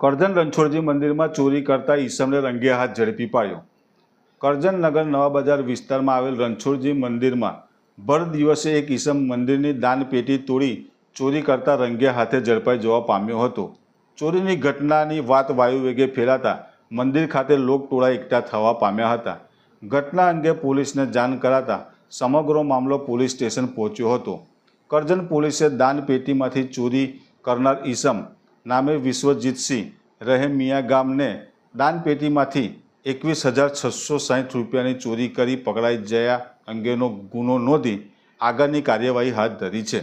કરજણ રણછોડજી મંદિરમાં ચોરી કરતા ઈસમને રંગે હાથ ઝડપી પાડ્યો. કરજણ નગર નવા બજાર વિસ્તારમાં આવેલ રણછોડજી મંદિરમાં ભર દિવસે એક ઈસમ મંદિરની દાનપેટી તોડી ચોરી કરતા રંગે હાથે ઝડપાઈ જવા પામ્યો હતો. ચોરીની ઘટનાની વાત વાયુવેગે ફેલાતા મંદિર ખાતે લોકટોળા એકઠા થવા પામ્યા હતા. ઘટના અંગે પોલીસને જાણ કરાતા સમગ્ર મામલો પોલીસ સ્ટેશન પહોંચ્યો હતો. કરજણ પોલીસે દાનપેટીમાંથી ચોરી કરનાર ઈસમ નામે વિશ્વજીતસિંહ રહે મિયા ગામને દાનપેટીમાંથી એકવીસ હજાર છસો સાહીઠ રૂપિયાની ચોરી કરી પકડાઈ જયા અંગેનો ગુનો નોંધી આગળની કાર્યવાહી હાથ ધરી છે.